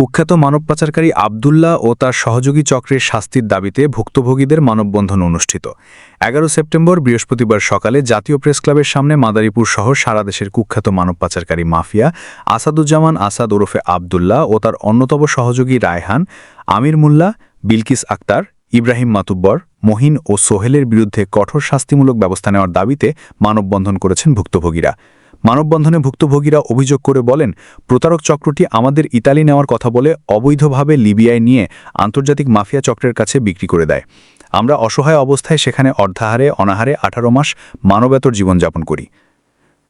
কুখ্যাত মানব পাচারকারী আবদুল্লাহ ও তার সহযোগী চক্রের শাস্তির দাবিতে ভুক্তভোগীদের মানববন্ধন অনুষ্ঠিত। এগারো সেপ্টেম্বর বৃহস্পতিবার সকালে জাতীয় প্রেস ক্লাবের সামনে মাদারীপুর সহ সারা দেশের কুখ্যাত মানব পাচারকারী মাফিয়া আসাদুজ্জামান আসাদ ওরফে আবদুল্লাহ ও তার অন্যতম সহযোগী রায়হান, আমির মোল্লা, বিলকিস আক্তার, ইব্রাহিম মাতুব্বর, মহিন ও সোহেলের বিরুদ্ধে কঠোর শাস্তিমূলক ব্যবস্থা নেওয়ার দাবিতে মানববন্ধন করেছেন ভুক্তভোগীরা। মানববন্ধনে ভুক্তভোগীরা অভিযোগ করে বলেন, প্রতারক চক্রটি আমাদের ইতালি নেওয়ার কথা বলে অবৈধভাবে লিবিয়ায় নিয়ে আন্তর্জাতিক মাফিয়া চক্রের কাছে বিক্রি করে দেয়। আমরা অসহায় অবস্থায় সেখানে অর্ধাহারে, অনাহারে আঠারো মাস মানবেতর জীবনযাপন করি।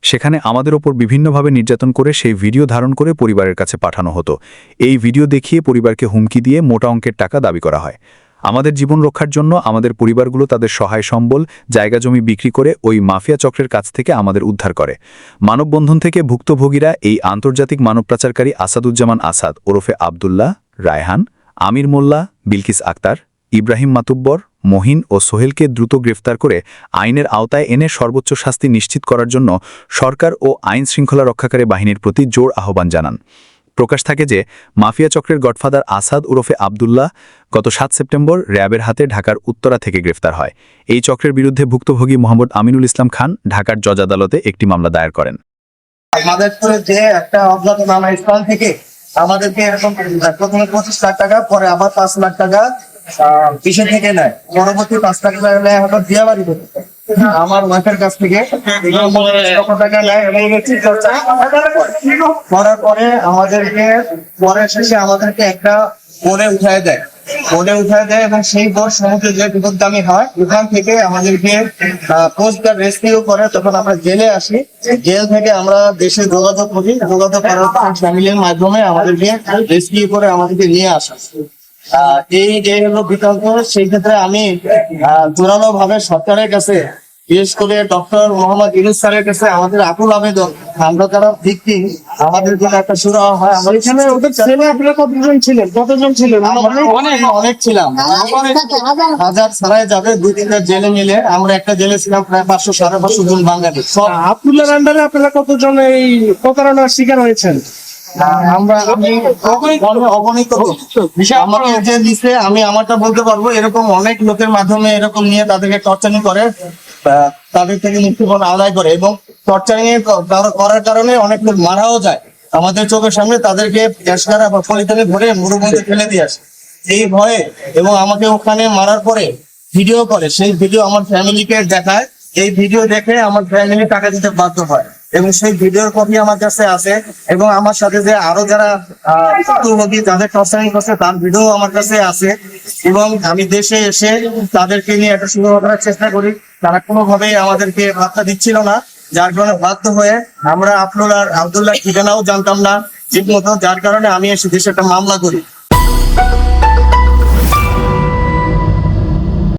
সেখানে আমাদের ওপর বিভিন্নভাবে নির্যাতন করে সেই ভিডিও ধারণ করে পরিবারের কাছে পাঠানো হতো। এই ভিডিও দেখিয়ে পরিবারকে হুমকি দিয়ে মোটা অঙ্কের টাকা দাবি করা হয়। আমাদের জীবন রক্ষার জন্য আমাদের পরিবারগুলো তাদের সহায় সম্বল, জায়গা জমি বিক্রি করে ওই মাফিয়া চক্রের কাছ থেকে আমাদের উদ্ধার করে। মানববন্ধন থেকে ভুক্তভোগীরা এই আন্তর্জাতিক মানব পাচারকারী আসাদুজ্জামান আসাদ, ওরফে আবদুল্লাহ, রায়হান, আমির মোল্লা, বিলকিস আক্তার, ইব্রাহিম মাতুব্বর, মহিন ও সোহেলকে দ্রুত গ্রেফতার করে আইনের আওতায় এনে সর্বোচ্চ শাস্তি নিশ্চিত করার জন্য সরকার ও আইন শৃঙ্খলা রক্ষাকারী বাহিনীর প্রতি জোর আহ্বান জানান। প্রকাশ থাকে যে, মাফিয়া চক্রের গডফাদার আসাদ ওরফে আবদুল্লাহ গত সাত সেপ্টেম্বর র্যাবের হাতে ঢাকার উত্তরা থেকে গ্রেফতার হয়। এই চক্রের বিরুদ্ধে ভুক্তভোগী মোহাম্মদ আমিনুল ইসলাম খান ঢাকার জজ আদালতে একটি মামলা দায়ের করেন। আমাদের যে একটা স্থান থেকে আমাদেরকে এরকম প্রথমে পঁচিশ লাখ টাকা, পরে আবার পাঁচ লাখ টাকা থেকে নেয়। পরবর্তী পাঁচ লাখ টাকা বাড়ি থেকে। আমার ওয়াইফের কাছ থেকে করার পরে আমাদেরকে পরে শেষে আমাদেরকে একটা বোনে উঠায় দেয়। বোনে উঠায় দেয় এবং সেই বোর্ড সমুদ্রে যে বিপদ দামি হয়, ওখান থেকে আমাদেরকে রেস্কিউ করে তখন আমরা জেলে আসি। জেল থেকে আমরা দেশে যোগাযোগ করি। যোগাযোগ করার পর ফ্যামিলির মাধ্যমে আমাদেরকে রেস্কিউ করে আমাদেরকে নিয়ে আসা। এই যে হলো বিকল্প, সেই ক্ষেত্রে আমি জোরালো ভাবে সরকারের কাছে বিশেষ করে ডক্টর মোহাম্মদ ইউনুস স্যারের কাছে আমাদের আকুল আবেদন আমরা যারা ভিক্টিম আমাদের জন্য একটা সুরা হয় আমরা এখানে ওদের ছেলে আপনারা কতজন ছিলেন? কতজন ছিলেন? অনেক অনেক ছিলাম। হাজার ছাড়াই যাবে দুই তিনটা জেলে মিলে আমরা একটা জেলে ছিলাম প্রায় পাঁচশো সাড়ে পাঁচশো জন বাঙালি। সব আব্দুল্লাহ আন্ডারে আপনারা কতজন এই প্রতারণার শিকার হয়েছেন? আমরা যে দিছে আমি আমারটা বলতে পারব এরকম অনেক লোকের মাধ্যমে এরকম নিয়ে তাদেরকে টর্চারিং করে। তাদের থেকে মুক্তিপণ আদায় করে এবং টর্চারিং করার কারণে অনেক লোক মারাও যায়। আমাদের চোখের সামনে তাদেরকে গ্যাসকারা বা পলিথিনে ভরে মরুভূমিতে ফেলে দিয়ে আসে। এই ভয়ে এবং আমাকে ওখানে মারার পরে ভিডিও করে সেই ভিডিও আমার ফ্যামিলিকে দেখায়। এই ভিডিও দেখে আমার ফ্যামিলি টাকা দিতে বাধ্য হয়। এবং সেই ভিডিওর কপি আমার কাছে আছে এবং আমার সাথে যে আরও যারা ভুক্তভোগী যাদের টর্চারিং করছে তার ভিডিও আমার কাছে আছে। এবং আমি দেশে এসে তাদেরকে নিয়ে একটা সুযোগ করার চেষ্টা করি। তারা কোনোভাবেই আমাদেরকে বার্তা দিচ্ছিল না। যার কারণে বাধ্য হয়ে আমরা আপনার আবদুল্লাহ ঠিকানাও জানতাম না ঠিক মতো। যার কারণে আমি এসে দেশে একটা মামলা করি।